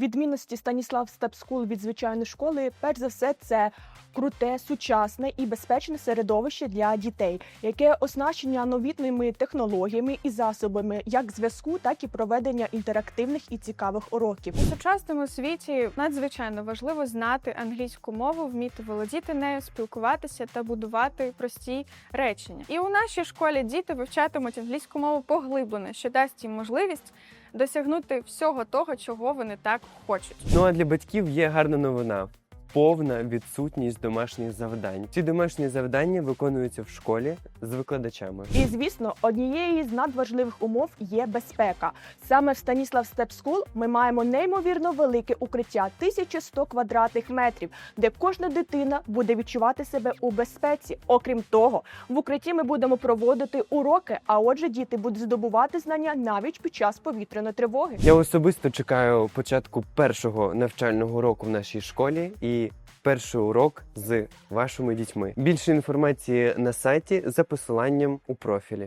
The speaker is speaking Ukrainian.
Відмінності Станіслав Степ Скул від звичайної школи, перш за все, це круте, сучасне і безпечне середовище для дітей, яке оснащення новітними технологіями і засобами як зв'язку, так і проведення інтерактивних і цікавих уроків. У сучасному світі надзвичайно важливо знати англійську мову, вміти володіти нею, спілкуватися та будувати прості речення. І у нашій школі діти вивчатимуть англійську мову поглиблено, що дасть їм можливість досягнути всього того, чого вони так хочуть. Ну а для батьків є гарна новина. Повна відсутність домашніх завдань. Ці домашні завдання виконуються в школі з викладачами. І звісно, однією з надважливих умов є безпека. Саме в Станіслав Степ Скул ми маємо неймовірно велике укриття 1100 квадратних метрів, де кожна дитина буде відчувати себе у безпеці. Окрім того, в укритті ми будемо проводити уроки. А отже, діти будуть здобувати знання навіть під час повітряної тривоги. Я особисто чекаю початку першого навчального року в нашій школі і перший урок з вашими дітьми. Більше інформації на сайті за посиланням у профілі.